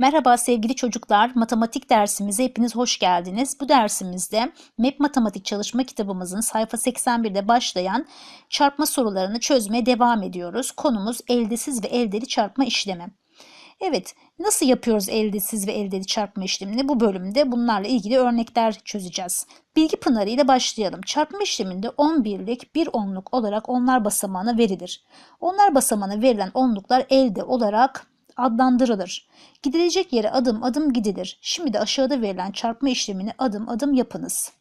Merhaba sevgili çocuklar, matematik dersimize hepiniz hoş geldiniz. Bu dersimizde MEP Matematik Çalışma Kitabımızın sayfa 81'de başlayan çarpma sorularını çözmeye devam ediyoruz. Konumuz eldesiz ve eldeli çarpma işlemi. Evet, nasıl yapıyoruz eldesiz ve eldeli çarpma işlemini? Bu bölümde bunlarla ilgili örnekler çözeceğiz. Bilgi pınarı ile başlayalım. Çarpma işleminde 11'lik bir onluk olarak onlar basamağına verilir. Onlar basamağına verilen onluklar elde olarak adlandırılır. Gidilecek yere adım adım gidilir. Şimdi de aşağıda verilen çarpma işlemini adım adım yapınız.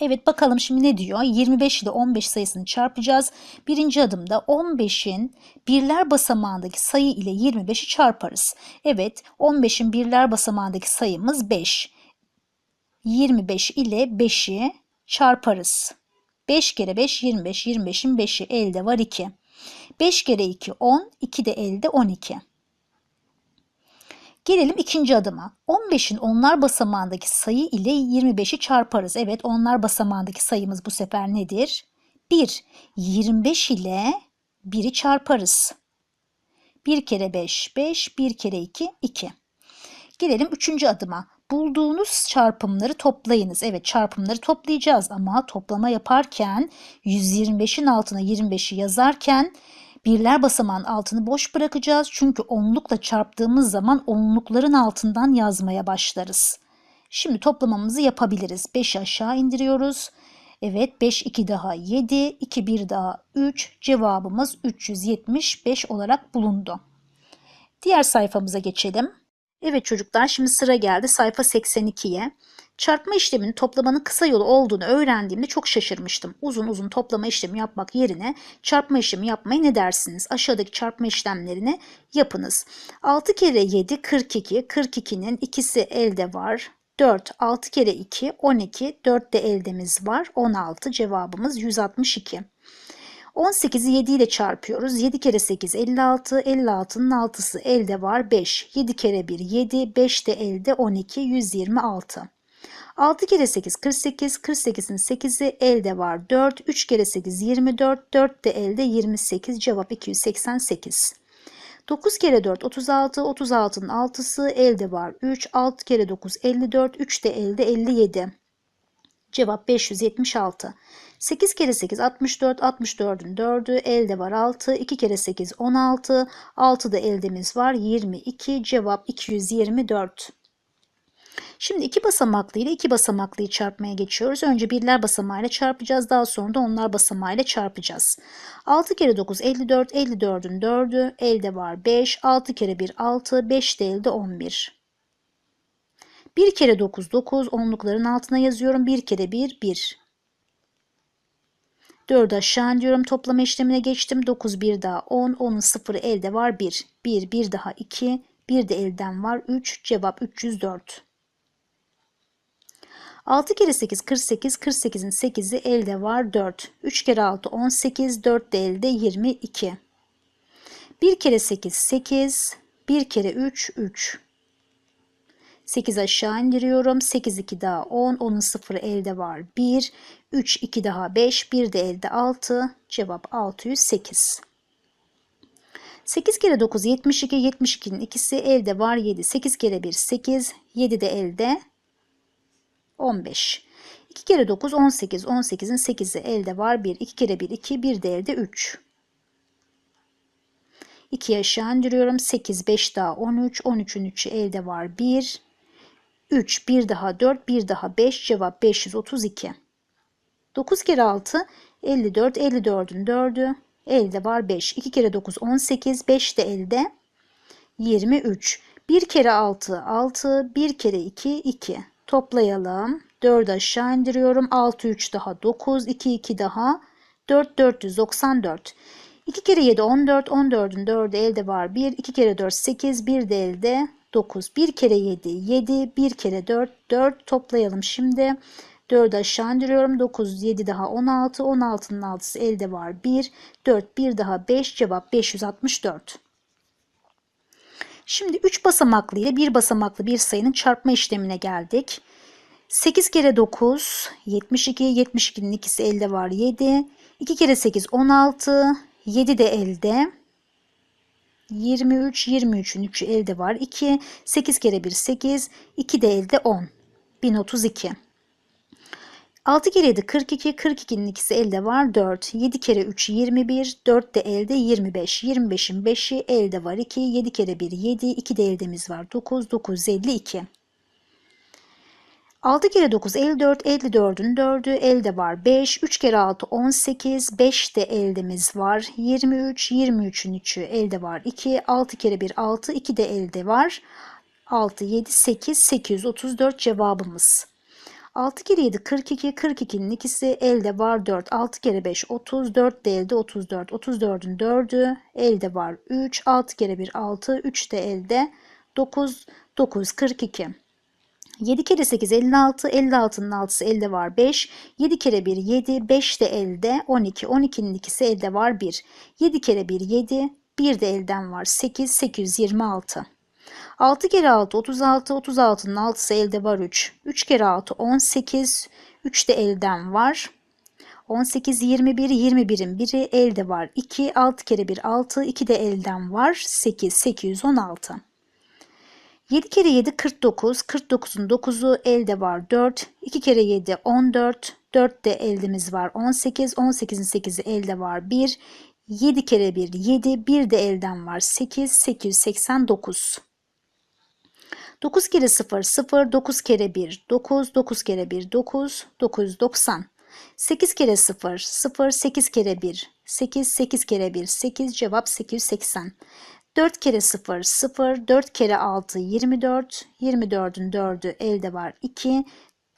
Evet bakalım şimdi ne diyor? 25 ile 15 sayısını çarpacağız. Birinci adımda 15'in birler basamağındaki sayı ile 25'i çarparız. Evet 15'in birler basamağındaki sayımız 5. 25 ile 5'i çarparız. 5 kere 5 25. 25'in 5'i elde var 2. 5 kere 2 10. 2 de elde 12. Gelelim ikinci adıma. 15'in onlar basamağındaki sayı ile 25'i çarparız. Evet onlar basamağındaki sayımız bu sefer nedir? 1. 25 ile 1'i çarparız. 1 kere 5 5, 1 kere 2 2. Gelelim üçüncü adıma. Bulduğunuz çarpımları toplayınız. Evet çarpımları toplayacağız ama toplama yaparken 125'in altına 25'i yazarken Birler basamağın altını boş bırakacağız çünkü onlukla çarptığımız zaman onlukların altından yazmaya başlarız. Şimdi toplamamızı yapabiliriz. 5 aşağı indiriyoruz. Evet 5 2 daha 7, 2 1 daha 3. Cevabımız 375 olarak bulundu. Diğer sayfamıza geçelim. Evet çocuklar şimdi sıra geldi sayfa 82'ye. Çarpma işleminin toplamanın kısa yolu olduğunu öğrendiğimde çok şaşırmıştım. Uzun uzun toplama işlemi yapmak yerine çarpma işlemi yapmayı ne dersiniz? Aşağıdaki çarpma işlemlerini yapınız. 6 kere 7 42. 42'nin ikisi elde var. 4, 6 kere 2, 12, 4 de eldemiz var. 16 cevabımız 162. 18'i 7 ile çarpıyoruz. 7 kere 8 56. 56'nın 6'sı elde var 5. 7 kere 1 7. 5 de elde 12. 126. 6 kere 8 48. 48'in 8'i elde var 4. 3 kere 8 24. 4 de elde 28. Cevap 288. 9 kere 4 36. 36'nın 6'sı elde var 3. 6 kere 9 54. 3 de elde 57. Cevap 576. 8 kere 8 64. 64'ün 4'ü elde var 6. 2 kere 8 16. 6 da eldemiz var 22. Cevap 224. Şimdi iki basamaklı ile iki basamaklıyı çarpmaya geçiyoruz. Önce birler basamağıyla çarpacağız. Daha sonra da onlar basamağıyla çarpacağız. 6 kere 9 54. 54'ün 4'ü elde var 5. 6 kere 1 6. 5 de elde 11. 1 kere 9 9. Onlukların altına yazıyorum. 1 kere 1 1. 4 aşağı indiriyorum. Toplama işlemine geçtim. 9 1 daha 10. 10'un 0'ı elde var 1. 1 1 daha 2. 1 de elden var 3. Cevap 304. 6 kere 8 48. 48'in 8'i elde var 4. 3 kere 6 18. 4 de elde 22. 1 kere 8 8. 1 kere 3 3. 8 aşağı indiriyorum. 8 2 daha 10. 10'un 0'ı elde var 1. 3 2 daha 5. 1 de elde 6. Cevap 608. 8 kere 9 72. 72'nin ikisi elde var 7. 8 kere 1 8. 7 de elde 15. 2 kere 9 18. 18'in 8'i elde var 1. 2 kere 1 2. 1 de elde 3. 2 aşağı indiriyorum. 8 5 daha 13. 13'ün 3'ü elde var 1. 3 1 daha 4 1 daha 5 cevap 532. 9 kere 6 54 54'ün 4'ü elde var 5. 2 kere 9 18 5 de elde 23. 1 kere 6 6 1 kere 2 2. Toplayalım. 4 aşağı indiriyorum. 6 3 daha 9. 2 2 daha 4 494. 2 kere 7 14. 14'ün 4'ü elde var 1. 2 kere 4 8. 1 de elde 9. 1 kere 7 7. 1 kere 4 4. Toplayalım şimdi. 4 aşağı indiriyorum. 9 7 daha 16. 16'nın 6'sı elde var 1. 4 1 daha 5. Cevap 564. Şimdi 3 basamaklı ile 1 basamaklı bir sayının çarpma işlemine geldik. 8 kere 9 72. 72'nin ikisi elde var 7. 2 kere 8 16. 7 de elde. 23, 23'ün 3'ü elde var 2, 8 kere 1 8, 2 de elde 10. 1032. 6 kere 7 42, 42'nin ikisi elde var 4, 7 kere 3 21, 4 de elde 25, 25'in 5'i elde var 2, 7 kere 1 7, 2 de eldemiz var 9, 952. 6 kere 9 54, 54'ün 4'ü elde var 5, 3 kere 6 18, 5 de eldemiz var 23, 23'ün 3'ü elde var 2, 6 kere 1 6, 2 de elde var 6, 7, 8, 834 cevabımız. 6 kere 7 42, 42'nin ikisi. Elde var 4, 6 kere 5 30, 4 de elde 34, 34'ün 4'ü elde var 3, 6 kere 1 6, 3 de elde 9, 9, 42. 7 kere 8 56, 56'nın 6'sı elde var 5, 7 kere 1 7, 5 de elde 12, 12'nin ikisi elde var 1, 7 kere 1 7, 1 de elden var 8, 826. 6 kere 6 36, 36'nın 6'sı elde var 3, 3 kere 6 18, 3 de elden var 18, 21, 21'in biri elde var 2, 6 kere 1 6, 2 de elden var 8, 816. 7 kere 7 49. 49'un 9'u elde var 4. 2 kere 7 14. 4 de eldemiz var 18. 18'in 8'i elde var 1. 7 kere 1 7. 1 de elden var 8. 889. 9 kere 0 0. 9 kere 1 9. 9 kere 1 9. 990. 8 kere 0 0. 8 kere 1 8. 8 kere 1 8. Cevap 880. 4 kere 0 0, 4 kere 6 24, 24'ün 4'ü elde var 2,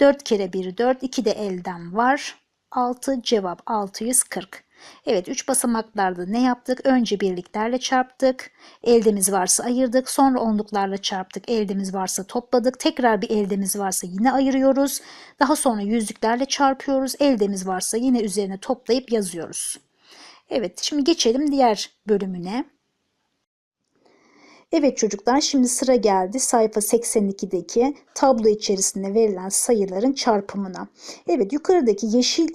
4 kere 1 4, 2 de elden var 6, cevap 640. Evet 3 basamaklarda ne yaptık? Önce birliklerle çarptık. Eldemiz varsa ayırdık. Sonra onluklarla çarptık. Eldemiz varsa topladık. Tekrar bir eldemiz varsa yine ayırıyoruz. Daha sonra yüzlüklerle çarpıyoruz. Eldemiz varsa yine üzerine toplayıp yazıyoruz. Evet şimdi geçelim diğer bölümüne. Evet çocuklar şimdi sıra geldi sayfa 82'deki tablo içerisinde verilen sayıların çarpımına. Evet yukarıdaki yeşil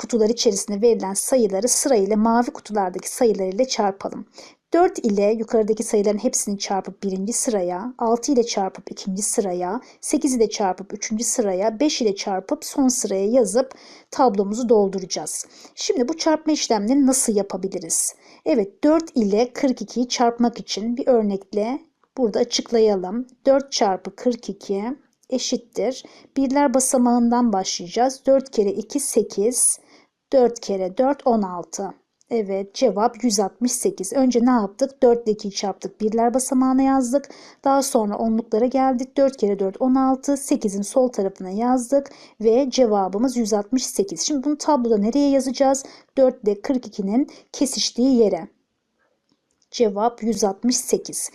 kutular içerisinde verilen sayıları sırayla mavi kutulardaki sayılar ile çarpalım. 4 ile yukarıdaki sayıların hepsini çarpıp birinci sıraya, 6 ile çarpıp ikinci sıraya, 8 ile çarpıp üçüncü sıraya, 5 ile çarpıp son sıraya yazıp tablomuzu dolduracağız. Şimdi bu çarpma işlemlerini nasıl yapabiliriz? Evet 4 ile 42'yi çarpmak için bir örnekle burada açıklayalım. 4 çarpı 42 eşittir. Birler basamağından başlayacağız. 4 kere 2 8, 4 kere 4 16. Evet cevap 168. Önce ne yaptık? 4 ile 2'yi çarptık. Birler basamağına yazdık. Daha sonra onluklara geldik. 4 kere 4 16. 8'in sol tarafına yazdık. Ve cevabımız 168. Şimdi bunu tabloda nereye yazacağız? 4 ile 42'nin kesiştiği yere. Cevap 168.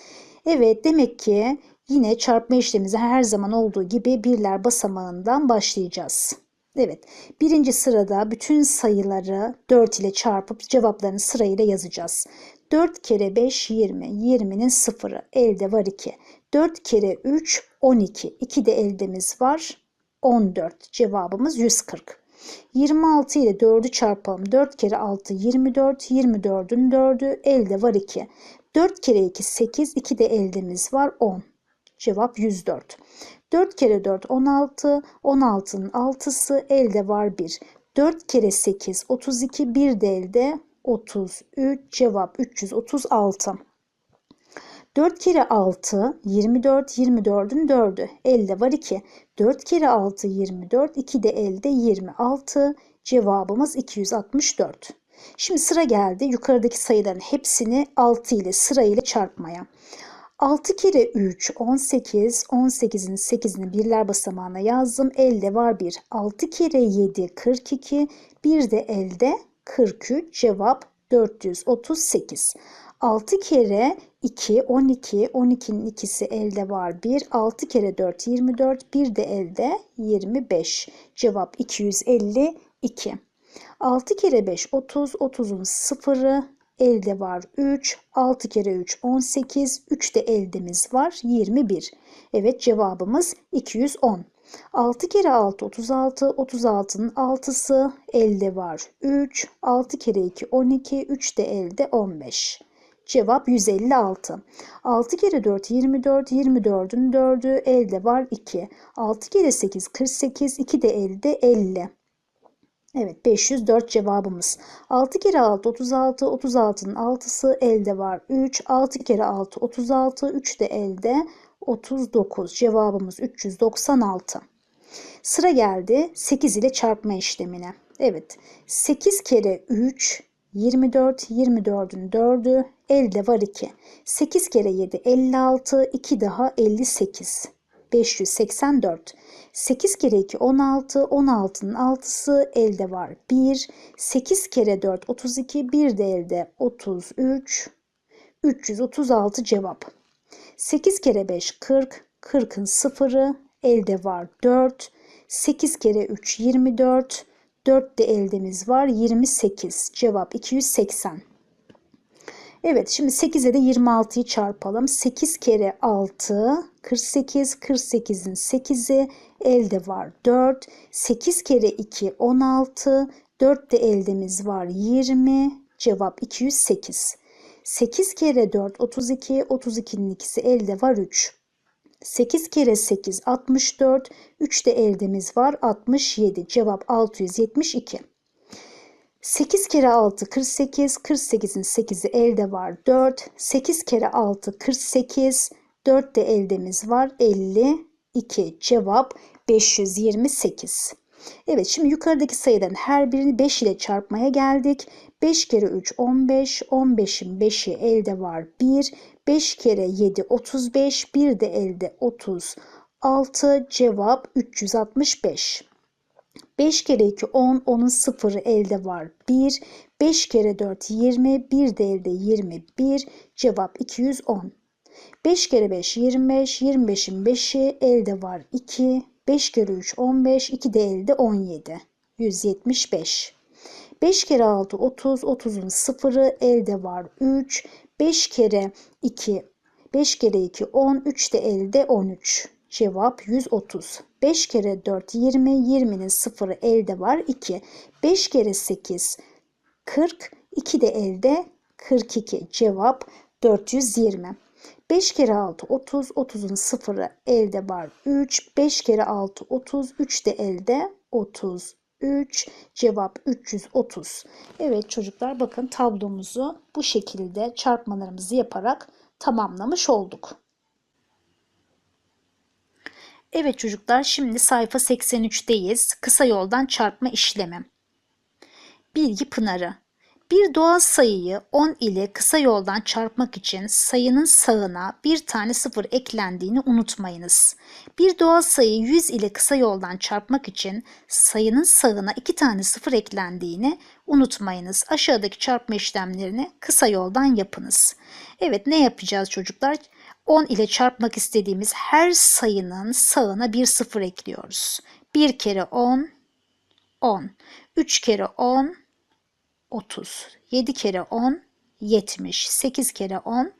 Evet demek ki yine çarpma işlemimize her zaman olduğu gibi birler basamağından başlayacağız. Evet, birinci sırada bütün sayıları 4 ile çarpıp cevaplarını sırayla yazacağız. 4 kere 5 20, 20'nin sıfırı elde var 2. 4 kere 3 12, 2 de eldemiz var 14. Cevabımız 140. 26 ile 4'ü çarpalım. 4 kere 6 24, 24'ün 4'ü elde var 2. 4 kere 2 8, 2 de eldemiz var 10. Cevap 104. 4 kere 4 16. 16'nın 6'sı elde var 1. 4 kere 8 32. 1 de elde 33. Cevap 336. 4 kere 6 24. 24'ün 4'ü elde var 2. 4 kere 6 24. 2 de elde 26. Cevabımız 264. Şimdi sıra geldi yukarıdaki sayıların hepsini 6 ile sırayla çarpmaya. 6 kere 3 18 18'in 8'ini birler basamağına yazdım. Elde var 1. 6 kere 7 42 bir de elde 43 cevap 438. 6 kere 2 12 12'nin ikisi elde var 1. 6 kere 4 24 bir de elde 25 cevap 252. 6 kere 5 30 30'un sıfırı elde var 3. 6 kere 3 18. 3 de eldemiz var 21. Evet cevabımız 210. 6 kere 6 36. 36'nın 6'sı elde var 3. 6 kere 2 12. 3 de elde 15. Cevap 156. 6 kere 4 24. 24'ün 4'ü elde var 2. 6 kere 8 48. 2 de elde 50. Evet 504 cevabımız. 6 kere 6 36. 36'nın 6'sı elde var 3. 6 kere 6 36. 3 de elde 39. Cevabımız 396. Sıra geldi 8 ile çarpma işlemine. Evet 8 kere 3 24 24'ün 4'ü elde var 2. 8 kere 7 56 2 daha 58. 584. 8 kere 2 16 16'nın 6'sı elde var 1. 8 kere 4 32 1 de elde 33. 336 cevap. 8 kere 5 40 40'ın sıfırı elde var 4. 8 kere 3 24 4 de eldemiz var 28. Cevap 280. Evet şimdi 8'e de 26'yı çarpalım. 8 kere 6 48 48'in 8'i elde var 4. 8 kere 2 16 4 de eldemiz var 20. Cevap 208. 8 kere 4 32 32'nin ikisi elde var 3. 8 kere 8 64. 3 de eldemiz var 67. Cevap 672. 8 kere 6 48. 48'in 8'i elde var 4. 8 kere 6 48. 4 de eldemiz var 52. Cevap 528. Evet şimdi yukarıdaki sayıların her birini 5 ile çarpmaya geldik. 5 kere 3 15. 15'in 5'i elde var 1. 5 kere 7 35. 1 de elde 36. Cevap 365. 5 kere 2 10. 10'un sıfırı elde var 1. 5 kere 4 20. 1 de elde 21. Cevap 210. 5 kere 5 25. 25'in 5'i elde var 2. 5 kere 3 15. 2 de elde 17. 175. 5 kere 6 30. 30'un sıfırı elde var 3. 5 kere 2 5 kere 2 10. 3 de elde 13. Cevap 130. 5 kere 4 20. 20'nin sıfırı elde var 2. 5 kere 8 40. 2 de elde 42. Cevap 420. 5 kere 6 30. 30'un sıfırı elde var 3. 5 kere 6 30. 3 de elde 33. Cevap 330. Evet çocuklar bakın tablomuzu bu şekilde çarpmalarımızı yaparak tamamlamış olduk. Evet çocuklar şimdi sayfa 83'teyiz. Kısa yoldan çarpma işlemi. Bilgi Pınarı. Bir doğal sayıyı 10 ile kısa yoldan çarpmak için sayının sağına bir tane sıfır eklendiğini unutmayınız. Bir doğal sayıyı 100 ile kısa yoldan çarpmak için sayının sağına iki tane sıfır eklendiğini unutmayınız. Aşağıdaki çarpma işlemlerini kısa yoldan yapınız. Evet ne yapacağız çocuklar? 10 ile çarpmak istediğimiz her sayının sağına bir sıfır ekliyoruz. 1 kere 10, 10. 3 kere 10, 30. 7 kere 10, 70. 8 kere 10,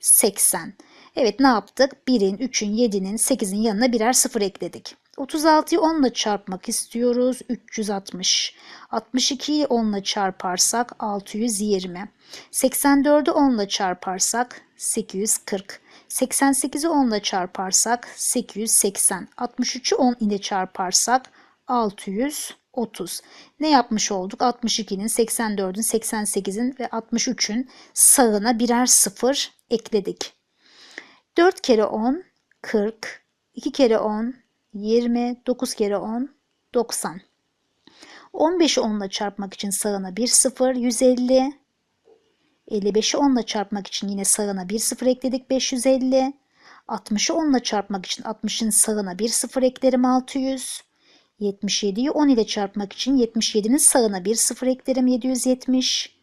80. Evet ne yaptık? 1'in, 3'ün, 7'nin, 8'in yanına birer sıfır ekledik. 36'yı 10 ile çarpmak istiyoruz. 360. 62'yi 10 ile çarparsak 620. 84'ü 10 ile çarparsak 840. 88'i 10 ile çarparsak 880. 63'ü 10 ile çarparsak 630. Ne yapmış olduk? 62'nin, 84'ün, 88'in ve 63'ün sağına birer sıfır ekledik. 4 kere 10 40. 2 kere 10 20. 9 kere 10 90. 15'i 10 ile çarpmak için sağına bir sıfır 150. 55'i 10 ile çarpmak için yine sağına bir sıfır ekledik 550. 60'ı 10 ile çarpmak için 60'ın sağına bir sıfır eklerim 600. 77'yi 10 ile çarpmak için 77'nin sağına bir sıfır eklerim 770.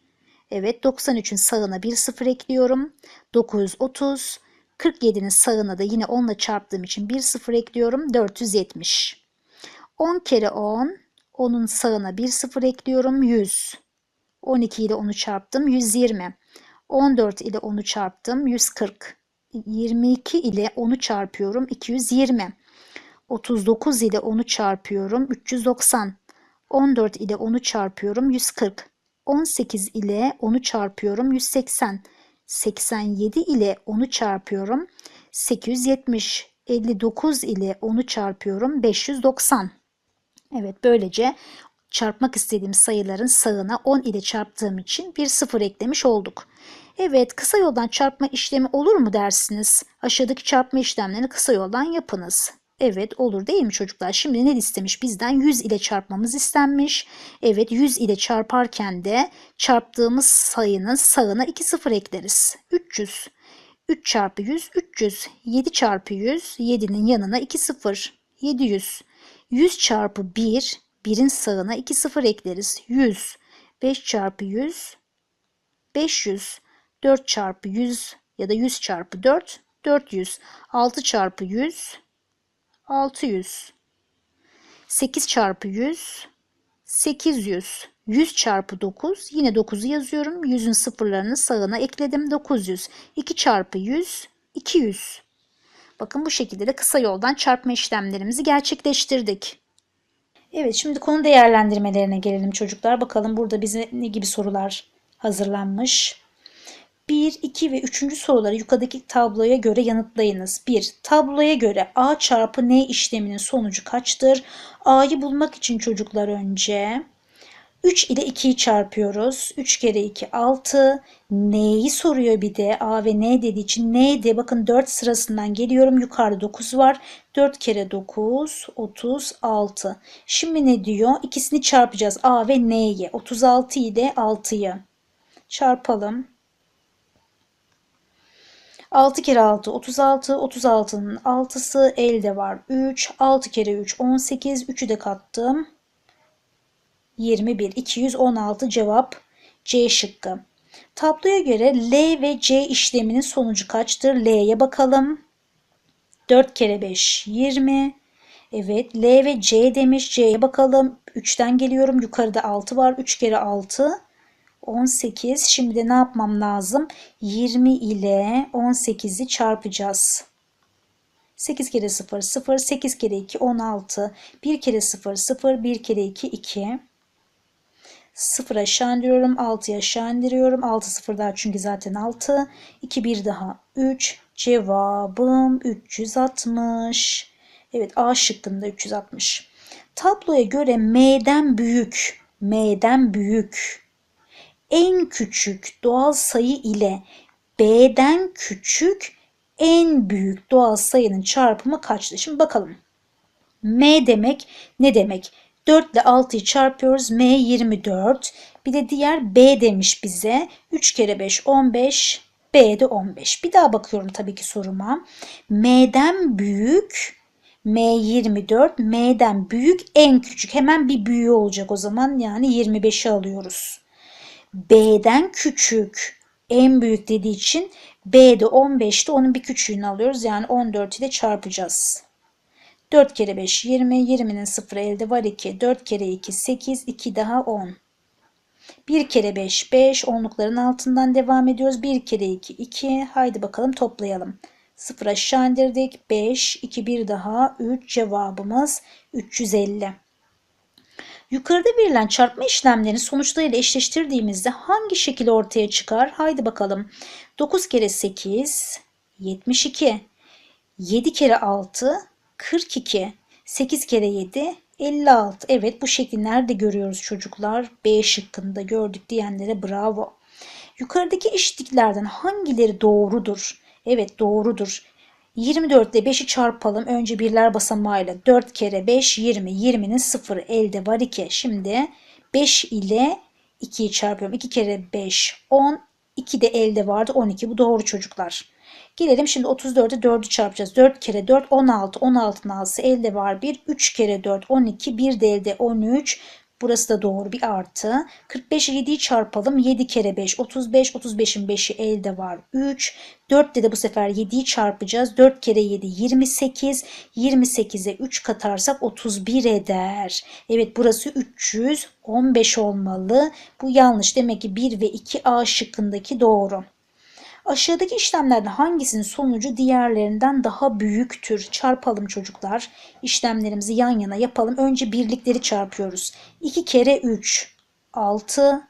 Evet 93'ün sağına bir sıfır ekliyorum. 930. 47'nin sağına da yine 10 ile çarptığım için bir sıfır ekliyorum. 470. 10 kere 10. 10'un sağına bir sıfır ekliyorum. 100. 12 ile 10'u çarptım. 120. 14 ile 10'u çarptım. 140. 22 ile 10'u çarpıyorum. 220. 39 ile 10'u çarpıyorum. 390. 14 ile 10'u çarpıyorum. 140. 18 ile 10'u çarpıyorum. 180. 87 ile 10'u çarpıyorum. 870. 59 ile 10'u çarpıyorum. 590. Evet böylece çarpmak istediğim sayıların sağına 10 ile çarptığım için bir sıfır eklemiş olduk. Evet kısa yoldan çarpma işlemi olur mu dersiniz? Aşağıdaki çarpma işlemlerini kısa yoldan yapınız. Evet olur değil mi çocuklar? Şimdi ne istemiş bizden? 100 ile çarpmamız istenmiş. Evet 100 ile çarparken de çarptığımız sayının sağına 2 sıfır ekleriz. 300. 3 çarpı 100 300. 7 çarpı 100 7'nin yanına 2 sıfır. 700. 100 çarpı 1 1'in sağına 2 sıfır ekleriz. 100. 5 çarpı 100 500. 4 çarpı 100 ya da 100 çarpı 4 400. 6 çarpı 100 600. 8 çarpı 100 800. 100 çarpı 9 yine 9'u yazıyorum. 100'ün sıfırlarını sağına ekledim. 900. 2 çarpı 100 200. Bakın bu şekilde de kısa yoldan çarpma işlemlerimizi gerçekleştirdik. Evet şimdi konu değerlendirmelerine gelelim çocuklar. Bakalım burada bize ne gibi sorular hazırlanmış. 1, 2 ve 3. soruları yukarıdaki tabloya göre yanıtlayınız. 1. Tabloya göre A çarpı N işleminin sonucu kaçtır? A'yı bulmak için çocuklar önce 3 ile 2'yi çarpıyoruz. 3 kere 2 6. N'yi soruyor bir de. A ve N dediği için N de bakın 4 sırasından geliyorum. Yukarıda 9 var. 4 kere 9 36. Şimdi ne diyor? İkisini çarpacağız. A ve N'yi. 36 ile 6'yı çarpalım. 6 kere 6 36. 36'nın 6'sı elde var 3. 6 kere 3 18. 3'ü de kattım. 21. 216 cevap C şıkkı. Tabloya göre L ve C işleminin sonucu kaçtır? L'ye bakalım. 4 kere 5 20. Evet L ve C demiş. C'ye bakalım. 3'ten geliyorum. Yukarıda 6 var. 3 kere 6 18. Şimdi de ne yapmam lazım? 20 ile 18'i çarpacağız. 8 kere 0 0 8 kere 2 16 1 kere 0 0 1 kere 2 2 0 aşağı indiriyorum 6'ya aşağı indiriyorum 6 0 daha çünkü zaten 6 2 1 daha 3 cevabım 360 evet A şıkkında 360 tabloya göre M'den büyük. M'den büyük en küçük doğal sayı ile B'den küçük en büyük doğal sayının çarpımı kaçtır? Şimdi bakalım. M demek ne demek? 4 ile 6'yı çarpıyoruz. M 24. Bir de diğer B demiş bize. 3 kere 5 15. B de 15. Bir daha bakıyorum tabii ki soruma. M'den büyük M 24. M'den büyük en küçük. Hemen bir büyüğü olacak o zaman. Yani 25'i alıyoruz. B'den küçük en büyük dediği için B'de 15'te onun bir küçüğünü alıyoruz. Yani 14 ile çarpacağız. 4 kere 5 20. 20'nin sıfırı elde var 2. 4 kere 2 8. 2 daha 10. 1 kere 5 5. Onlukların altından devam ediyoruz. 1 kere 2 2. Haydi bakalım toplayalım. 0 aşağı indirdik. 5 2 1 daha 3 cevabımız 350. Yukarıda verilen çarpma işlemlerini sonuçlarıyla eşleştirdiğimizde hangi şekil ortaya çıkar? Haydi bakalım. 9 kere 8 72. 7 kere 6 42. 8 kere 7 56. Evet bu şekli nerede görüyoruz çocuklar? B şıkkında gördük diyenlere bravo. Yukarıdaki eşitliklerden hangileri doğrudur? Evet doğrudur. 24 ile 5'i çarpalım. Önce birler basamağıyla 4 kere 5 20. 20'nin sıfırı elde var 2. Şimdi 5 ile 2'yi çarpıyorum. 2 kere 5 10. 2 de elde vardı 12. Bu doğru çocuklar. Gelelim şimdi 34'e 4'ü çarpacağız. 4 kere 4 16. 16'nın altısı elde var 1. 3 kere 4 12. 1 de elde 13. Burası da doğru bir artı. 45 7'yi çarpalım. 7 kere 5 35. 35'in 5'i elde var 3. 4 de bu sefer 7'yi çarpacağız. 4 kere 7 28. 28'e 3 katarsak 31 eder. Evet burası 315 olmalı. Bu yanlış. Demek ki 1 ve 2 A şıkkındaki doğru. Aşağıdaki işlemlerden hangisinin sonucu diğerlerinden daha büyüktür? Çarpalım çocuklar. İşlemlerimizi yan yana yapalım. Önce birlikleri çarpıyoruz. 2 kere 3 6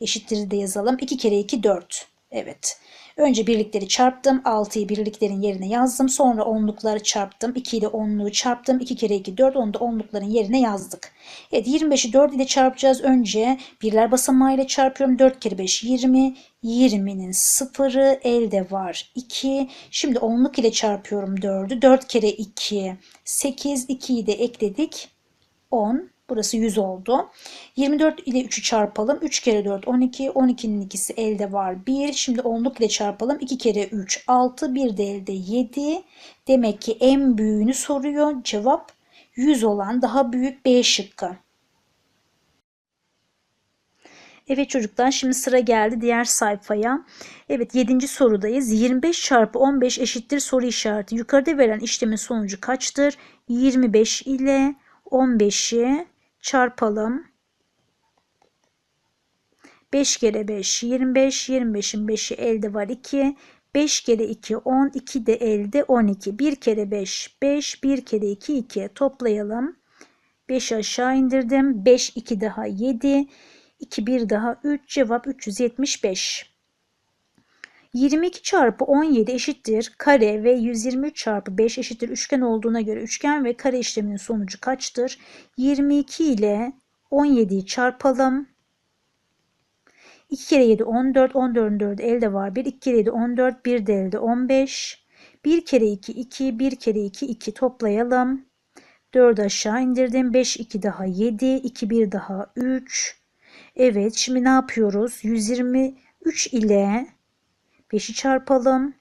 eşittir de yazalım. 2 kere 2 4. Evet. Önce birlikleri çarptım. 6'yı birliklerin yerine yazdım. Sonra onlukları çarptım. 2 ile onluğu çarptım. 2 kere 2 4. Onu da onlukların yerine yazdık. Evet 25'i 4 ile çarpacağız. Önce birler basamağı ile çarpıyorum. 4 kere 5 20. 20'nin sıfırı elde var 2. Şimdi onluk ile çarpıyorum 4'ü. 4 kere 2 8. 2'yi de ekledik. 10. Burası 100 oldu. 24 ile 3'ü çarpalım. 3 kere 4 12. 12'nin ikisi elde var 1. Şimdi onluk ile çarpalım. 2 kere 3 6. 1 de elde 7. Demek ki en büyüğünü soruyor. Cevap 100 olan daha büyük B şıkkı. Evet çocuklar şimdi sıra geldi diğer sayfaya. Evet 7. sorudayız. 25 çarpı 15 eşittir soru işareti. Yukarıda verilen işlemin sonucu kaçtır? 25 ile 15'i çarpalım. 5 kere 5 25. 25'in 5'i elde var 2. 5 kere 2 10. 2 de elde 12. 1 kere 5 5. 1 kere 2 2. Toplayalım. 5 aşağı indirdim. 5 2 daha 7. 2 1 daha 3. Cevap 375. 22 çarpı 17 eşittir kare ve 123 çarpı 5 eşittir üçgen olduğuna göre üçgen ve kare işleminin sonucu kaçtır? 22 ile 17'yi çarpalım. 2 kere 7 14. 14'ün 4'ü elde var. 1. 2 kere 7 14. 1 de elde 15. 1 kere 2 2. 1 kere 2 2 toplayalım. 4 aşağı indirdim. 5 2 daha 7. 2 1 daha 3. Evet şimdi ne yapıyoruz? 123 ile 5'i çarpalım.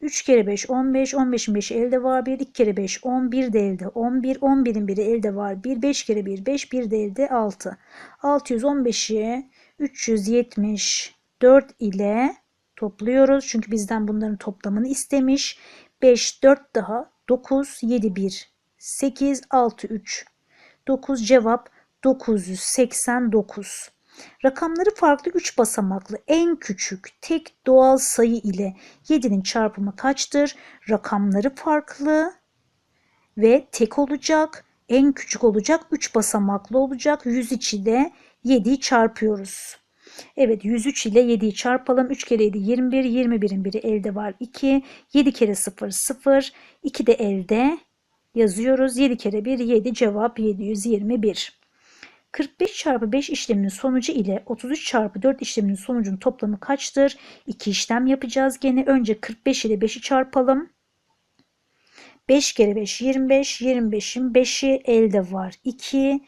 3 kere 5 15. 15'in 5'i elde var 1. 2 kere 5 11 de elde 11. 11'in biri elde var 1. 5 kere 1 5. 1 de elde 6. 615'i 374 ile topluyoruz. Çünkü bizden bunların toplamını istemiş. 5 4 daha 9 7 1 8 6 3 9 cevap 989. Rakamları farklı 3 basamaklı en küçük tek doğal sayı ile 7'nin çarpımı kaçtır? Rakamları farklı ve tek olacak. En küçük olacak 3 basamaklı olacak. 100 içi de 7'yi çarpıyoruz. Evet 103 ile 7'yi çarpalım. 3 kere 7 21. 21'in biri elde var 2. 7 kere 0 0. 2 de elde yazıyoruz. 7 kere 1 7 cevap 721. 45 çarpı 5 işleminin sonucu ile 33 çarpı 4 işleminin sonucunun toplamı kaçtır? İki işlem yapacağız gene. Önce 45 ile 5'i çarpalım. 5 kere 5 25. 25'in 5'i elde var 2.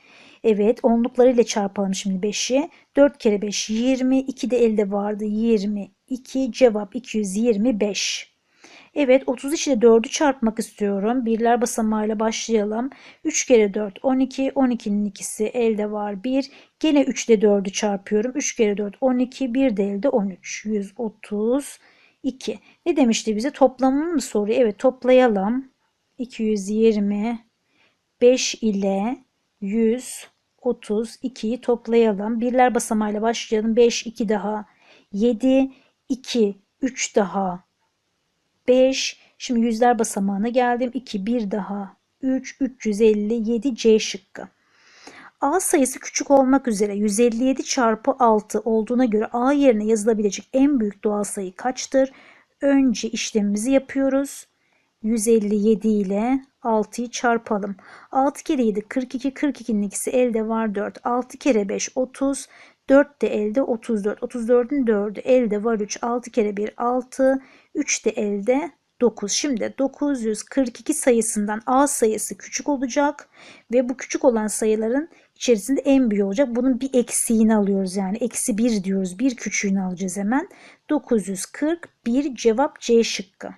Evet onluklarıyla çarpalım şimdi 5'i. 4 kere 5 20. 2 de elde vardı 22. Cevap 225. Evet 33 ile 4'ü çarpmak istiyorum. Birler basamağıyla başlayalım. 3 kere 4 12. 12'nin ikisi elde var 1. Gene 3 ile 4'ü çarpıyorum. 3 kere 4 12. 1 de elde 13. 132. Ne demişti bize? Toplamını mı soruyor? Evet toplayalım. 225 ile 132'yi toplayalım. Birler basamağıyla başlayalım. 5 2 daha 7 2 3 daha 5. Şimdi yüzler basamağına geldim. 2 1 daha 3 357 C şıkkı. A sayısı küçük olmak üzere 157 çarpı 6 olduğuna göre A yerine yazılabilecek en büyük doğal sayı kaçtır? Önce işlemimizi yapıyoruz. 157 ile 6'yı çarpalım. 6 kere 7 42 42'nin ikisi elde var 4. 6 kere 5 30 4 de elde 34. 34'ün 4'ü elde var 3. 6 kere 1 6. 3 de elde 9. Şimdi 942 sayısından A sayısı küçük olacak ve bu küçük olan sayıların içerisinde en büyüğü olacak. Bunun bir eksiğini alıyoruz yani. Eksi 1 diyoruz. Bir küçüğünü alacağız hemen. 941 cevap C şıkkı.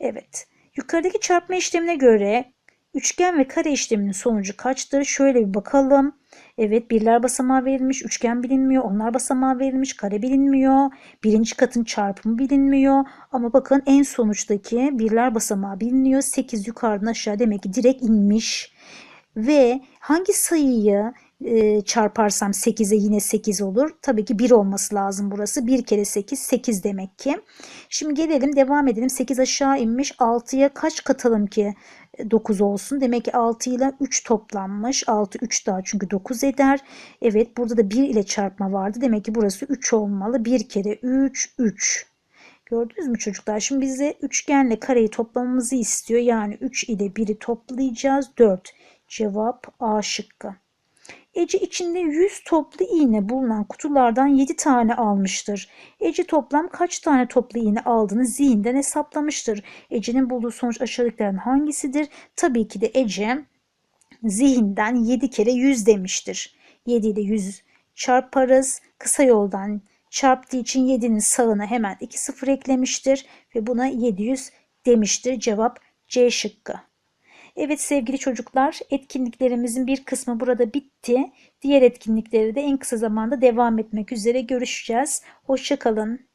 Evet. Yukarıdaki çarpma işlemine göre üçgen ve kare işleminin sonucu kaçtır? Şöyle bir bakalım. Evet birler basamağı verilmiş, üçgen bilinmiyor, onlar basamağı verilmiş, kare bilinmiyor, birinci katın çarpımı bilinmiyor. Ama bakın en sonuçtaki birler basamağı biliniyor. 8 yukarıdan aşağı demek ki direkt inmiş. Ve hangi sayıyı e, çarparsam 8'e yine 8 olur. Tabii ki 1 olması lazım burası. 1 kere 8 8 demek ki. Şimdi gelelim devam edelim. 8 aşağı inmiş. 6'ya kaç katalım ki 9 olsun. Demek ki 6 ile 3 toplanmış. 6 3 daha çünkü 9 eder. Evet burada da 1 ile çarpma vardı. Demek ki burası 3 olmalı. 1 kere 3 3. Gördünüz mü çocuklar? Şimdi bize üçgenle kareyi toplamamızı istiyor. Yani 3 ile 1'i toplayacağız. 4. Cevap A şıkkı. Ece içinde 100 toplu iğne bulunan kutulardan 7 tane almıştır. Ece toplam kaç tane toplu iğne aldığını zihinden hesaplamıştır. Ece'nin bulduğu sonuç aşağıdakilerden hangisidir? Tabii ki de Ece zihinden 7 kere 100 demiştir. 7 ile 100 çarparız. Kısa yoldan çarptığı için 7'nin sağına hemen 2 sıfır eklemiştir ve buna 700 demiştir. Cevap C şıkkı. Evet sevgili çocuklar etkinliklerimizin bir kısmı burada bitti. Diğer etkinlikleri de en kısa zamanda devam etmek üzere görüşeceğiz. Hoşçakalın.